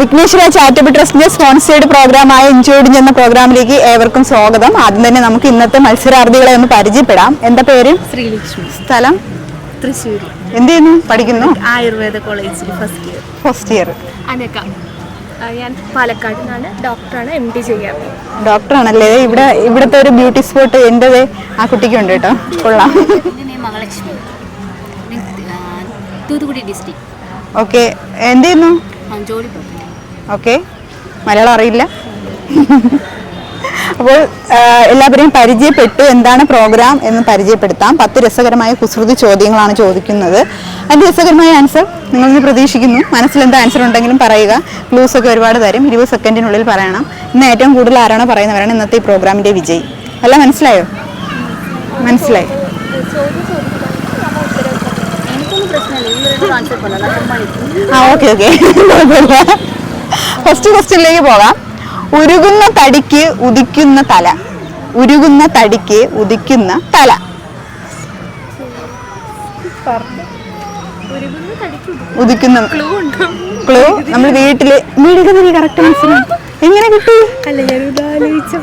Vighneshwara charitable ട്രസ്റ്റിന്റെ sponsored പ്രോഗ്രാമായ enjoyed എന്ന പ്രോഗ്രാമിലേക്ക് ഏവർക്കും സ്വാഗതം. ആദ്യം തന്നെ നമുക്ക് ഇന്നത്തെ മത്സരാർത്ഥികളെ ഒന്ന് പരിചയപ്പെടാം. എന്താ പേര്? ശ്രീലക്ഷ്മി. സ്ഥലം? തൃശ്ശൂർ എന്ത് ചെയ്യുന്നു? പഠിക്കുന്നു? ആയുർവേദ കോളേജിൽ ഫസ്റ്റ് ഇയർ ഫസ്റ്റ് ഇയർ അനക്ക ഞാൻ പാലക്കാട് നിന്നാണ്. ഡോക്ടറാണ് എം ഡി ചെയ്യാറ്. ഡോക്ടറാണല്ലേ ഇവിടെ ഇവിടുത്തെ ഒരു ബ്യൂട്ടി സ്പോട്ട് എന്റെത് ആ കുട്ടിക്കുണ്ട് കേട്ടോ. കൊള്ളാം. മഹാലക്ഷ്മി. തൂത്തുക്കുടി ഡിസ്ട്രിക്ട് ഓക്കെ എന്ത് ചെയ്യുന്നു? ജോലി ഓക്കെ. മലയാളം അറിയില്ല. അപ്പോൾ എല്ലാവരെയും പരിചയപ്പെട്ടു എന്താണ് പ്രോഗ്രാം എന്ന് പരിചയപ്പെടുത്താം. പത്ത് രസകരമായ കുസൃതി ചോദ്യങ്ങളാണ് ചോദിക്കുന്നത്. അതിന്റെ രസകരമായ ആൻസർ നിങ്ങൾ നിന്ന് പ്രതീക്ഷിക്കുന്നു. മനസ്സിൽ ആൻസർ ഉണ്ടെങ്കിലും പറയുക. ക്ലൂസ് ഒക്കെ ഒരുപാട് തരും. ഇരുപത് സെക്കൻഡിനുള്ളിൽ പറയണം. ഇന്ന് ഏറ്റവും കൂടുതൽ ആരാണോ പറയുന്നവരാണ് ഇന്നത്തെ ഈ പ്രോഗ്രാമിന്റെ വിജയി. അല്ല മനസ്സിലായോ? മനസ്സിലായി. ആ ഓക്കെ ഓക്കെ. കുഴപ്പമില്ല. ഫസ്റ്റ് ക്വസ്റ്റ്യനിലേക്ക് പോകാം. ഉരുകുന്ന തടിക്ക് ഉദിക്കുന്ന തല. ഉരുകുന്ന തടിക്ക് ഉദിക്കുന്ന തല. ഉദിക്കുന്ന ക്ലൂ നമ്മൾ വീട്ടിൽ കറക്റ്റ് മനസ്സിലായി എങ്ങനെ കിട്ടി?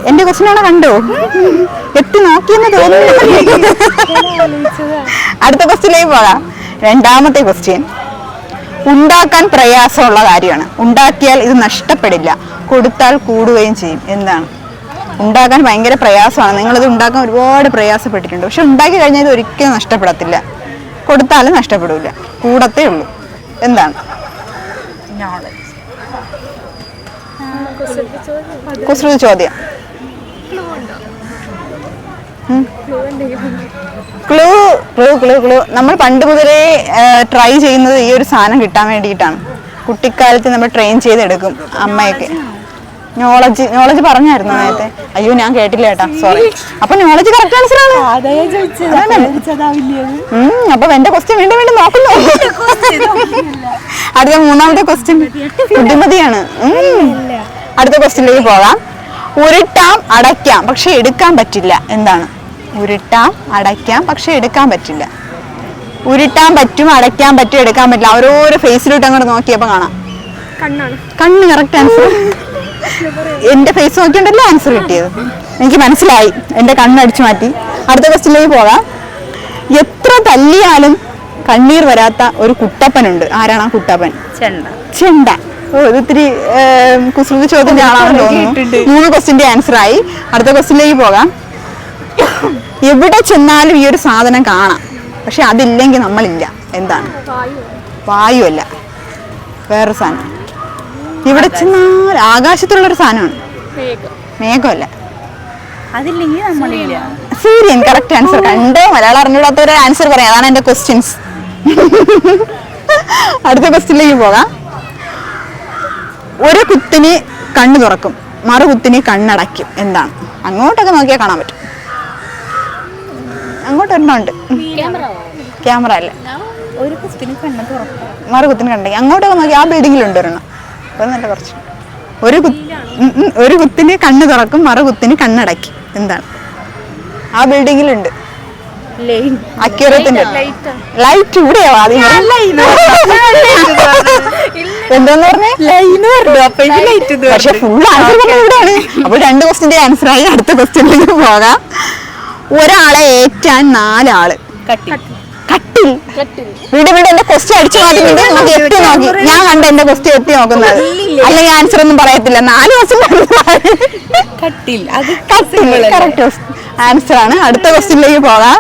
എന്റെ ക്വസ്റ്റ്യൻ ആണോ കണ്ടോ? എത്തി നോക്കിയെന്ന് തോന്നുന്നു. അടുത്ത ക്വസ്റ്റ്യനിലേക്ക് പോകാം. രണ്ടാമത്തെ ക്വസ്റ്റ്യൻ ഉണ്ടാക്കാൻ പ്രയാസമുള്ള കാര്യമാണ്. ഉണ്ടാക്കിയാൽ ഇത് നഷ്ടപ്പെടില്ല. കൊടുത്താൽ കൂടുകയും ചെയ്യും. എന്താണ്? ഉണ്ടാക്കാൻ ഭയങ്കര പ്രയാസമാണ്. നിങ്ങളിത് ഉണ്ടാക്കാൻ ഒരുപാട് പ്രയാസപ്പെട്ടിട്ടുണ്ട്. പക്ഷെ ഉണ്ടാക്കി കഴിഞ്ഞാൽ ഇത് ഒരിക്കലും നഷ്ടപ്പെടത്തില്ല. കൊടുത്താലും നഷ്ടപ്പെടില്ല കൂടത്തേ ഉള്ളൂ. എന്താണ്? കുസൃതി ചോദ്യം. Clue clue clue clue. നമ്മൾ പണ്ട് മുതലേ ട്രൈ ചെയ്യുന്നത് ഈ ഒരു സാധനം കിട്ടാൻ വേണ്ടിയിട്ടാണ്. കുട്ടിക്കാലത്ത് നമ്മൾ ട്രെയിൻ ചെയ്തെടുക്കും അമ്മയൊക്കെ. നോളജ് നോളജ് പറഞ്ഞായിരുന്നു നേരത്തെ? അയ്യോ ഞാൻ കേട്ടില്ല കേട്ടാ സോറി അപ്പൊ നോളജ് കറക്റ്റ് ആൻസർ ആണ്. അപ്പൊ എന്റെ ക്വസ്റ്റ്യൻ വീണ്ടും വീണ്ടും നോക്കുന്നു. അടുത്ത മൂന്നാമത്തെ ക്വസ്റ്റ്യൻ ബുദ്ധിമതിയാണ്. അടുത്ത ക്വസ്റ്റ്യനിലേക്ക് പോകാം. ഉരുട്ടാം അടയ്ക്കാം. പക്ഷെ എടുക്കാൻ പറ്റില്ല. എന്താണ്? ഉരുട്ടാം അടയ്ക്കാം പക്ഷെ എടുക്കാൻ പറ്റില്ല. ഉരുട്ടാൻ പറ്റും അടയ്ക്കാൻ പറ്റും എടുക്കാൻ പറ്റില്ല. ഓരോരോ ഫേസിലോട്ട് അങ്ങോട്ട് നോക്കിയപ്പോ കാണാം. കണ്ണ് കറക്റ്റ് ആൻസർ എന്റെ ഫേസ് നോക്കിയുണ്ടല്ലോ ആൻസർ കിട്ടിയത്? എനിക്ക് മനസ്സിലായി. എന്റെ കണ്ണടിച്ചു മാറ്റി. അടുത്ത ക്വസ്റ്റിലേക്ക് പോകാം. എത്ര തല്ലിയാലും കണ്ണീർ വരാത്ത ഒരു കുട്ടപ്പനുണ്ട്. ആരാണ് ആ കുട്ടപ്പൻ? ചെണ്ട. ചെണ്ട. ഓ ഇത് ഇത്തിരി ഏം, കുസൃതി ചോദ്യത്തിന്റെ ആളാണെന്ന് തോന്നുന്നു. മൂന്ന് ക്വസ്റ്റിന്റെ ആൻസർ ആയി. അടുത്ത ക്വസ്റ്റിലേക്ക് പോകാം. എവിടെ ചെന്നാലും ഈ ഒരു സാധനം കാണാം. പക്ഷെ അതില്ലെങ്കിൽ നമ്മളില്ല. എന്താണ്? വായു അല്ല വേറൊരു സാധനം. ഇവിടെ ചെന്നാൽ ആകാശത്തുള്ളൊരു സാധനമാണ്. മേഘമല്ല. സൂര്യൻ കറക്റ്റ് ആൻസർ കണ്ട്? മലയാളം അറിഞ്ഞൂടാത്തവരെ ആൻസർ പറയാം. അതാണ് എന്റെ ക്വസ്റ്റ്യൻസ് അടുത്ത ക്വസ്റ്റ്യനിലേക്ക് പോകാം. ഒരു കുത്തിന് കണ്ണ് തുറക്കും മറു കുത്തിന് കണ്ണടയ്ക്കും. എന്താണ്? അങ്ങോട്ടൊക്കെ നോക്കിയാൽ കാണാൻ പറ്റും. അങ്ങോട്ട് ഒരെണ്ണമുണ്ട് ക്യാമറ. അല്ല? ഒരു കണ്ണ് തുറക്കും. മറു കുത്തിന് കണ്ടെങ്കിൽ അങ്ങോട്ടൊക്കെ നോക്കി ആ ബിൽഡിങ്ങിലുണ്ട് ഒരെണ്ണം. അത് നല്ല കുറച്ച്. ഒരു ഒരു കുത്തിന് കണ്ണ് തുറക്കും മറു കുത്തിന് കണ്ണടയ്ക്കും. എന്താണ്? ആ ബിൽഡിങ്ങിലുണ്ട്. അക്യൂറത്തിന്റെ ലൈറ്റ് ഇവിടെയോ? ആദ്യം എന്താന്ന് പറഞ്ഞേ? ലൈൻ പറഞ്ഞു. അപ്പൊ ഇത് ലൈറ്റ് പക്ഷെ ഫുൾ ആൻസർ പറഞ്ഞത് ഇവിടെയാണ്. അപ്പോൾ രണ്ട് ക്വസ്റ്റിന്റെ ആൻസർ ആയി അടുത്ത ക്വസ്റ്റ്യനിലേക്ക് പോകാം. ഒരാളെ ഏറ്റാൻ നാലാൾ. കട്ടി കട്ടിൽ വീട് വീട് എന്റെ ക്വസ്റ്റ്യൻ അടിച്ചു മാറ്റുന്നുണ്ട് നമുക്ക് എത്തി നോക്കി. ഞാൻ കണ്ട എന്റെ ക്വസ്റ്റ്യൻ എത്തി നോക്കുന്നത്. അല്ലെങ്കിൽ ആൻസർ ഒന്നും പറയത്തില്ല. നാല് ദിവസം കട്ടിൽ അത് കറക്റ്റ് ആൻസർ ആണ്. അടുത്ത ക്വസ്റ്റ്യനിലേക്ക് പോകാം.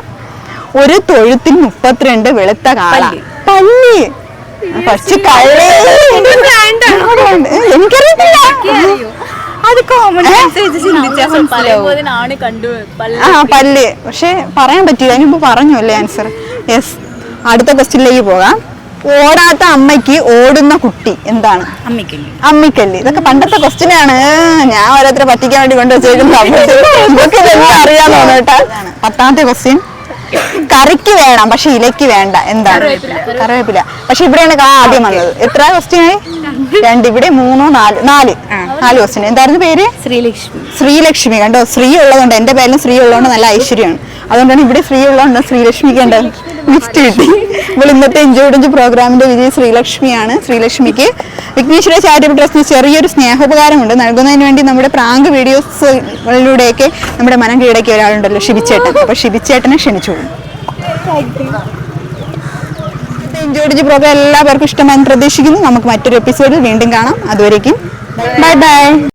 ഒരു തൊഴുത്തിൽ മുപ്പത്തിരണ്ട് വെളുത്ത കാള. പല്ലി. പക്ഷെ കള്ളി. എനിക്കറിയത്തില്ല. അത് കോമൺ പല്ല ആ പല്ല്. പക്ഷെ പറയാൻ പറ്റില്ല. അതിന് പറഞ്ഞു അല്ലേ ആൻസർ യെസ് അടുത്ത ക്വസ്റ്റ്യനിലേക്ക് പോകാം. ഓടാത്ത അമ്മയ്ക്ക് ഓടുന്ന കുട്ടി എന്താണ്? അമ്മിക്കല്ല് ഇതൊക്കെ പണ്ടത്തെ ക്വസ്റ്റ്യൻ ആണ്. ഞാൻ ഓരോരുത്തരെ പറ്റിക്കാൻ വേണ്ടി കൊണ്ടുവച്ചേക്കുന്നു അറിയാൻ തോന്നുന്നു പത്താമത്തെ ക്വസ്റ്റ്യൻ കറിക്ക് വേണം പക്ഷെ ഇലയ്ക്ക് വേണ്ട. എന്താണ്? കറിവേപ്പില. പക്ഷെ ഇവിടെയാണ് കാ ആദ്യം വന്നത്. എത്ര ക്വസ്റ്റ്യൻ ആയി? രണ്ട്. ഇവിടെ മൂന്നോ നാല്. നാല്. നാല് ക്വസ്റ്റ്യൻ എന്തായിരുന്നു പേര്? ശ്രീലക്ഷ്മി. ശ്രീലക്ഷ്മി. കണ്ടോ? ശ്രീ ഉള്ളതുകൊണ്ട് എന്റെ പേരിലും ശ്രീ ഉള്ളതുകൊണ്ട് നല്ല ഐശ്വര്യമാണ്. അതുകൊണ്ടാണ് ഇവിടെ ശ്രീ ഉള്ളതുകൊണ്ട് ശ്രീലക്ഷ്മിക്ക് ഉണ്ട് നെക്സ്റ്റ് കിട്ടി. ഇപ്പോൾ ഇന്നത്തെ എൻജോയ്ഡഞ്ച് പ്രോഗ്രാമിന്റെ വിജയ് ശ്രീലക്ഷ്മിയാണ്. ശ്രീലക്ഷ്മിക്ക് വിഘ്നേശ്വര ചാരിറ്റബിൾ ട്രസ്റ്റിന് ചെറിയൊരു സ്നേഹോപകാരമുണ്ട്. നൽകുന്നതിന് വേണ്ടി നമ്മുടെ പ്രാങ്ക് വീഡിയോസുകളിലൂടെയൊക്കെ നമ്മുടെ മനം കീഴടക്കിയ ഒരാളുണ്ടല്ലോ ഷിബിച്ചേട്ടൻ അപ്പോൾ ഷിബിച്ചേട്ടനെ ക്ഷണിച്ചോളൂ. എൻജോയ്ഡഞ്ച് പ്രോഗ്രാം എല്ലാവർക്കും ഇഷ്ടമാണെന്ന് പ്രതീക്ഷിക്കുന്നു. നമുക്ക് മറ്റൊരു എപ്പിസോഡിൽ വീണ്ടും കാണാം. അതുവരേക്കും. Bye bye.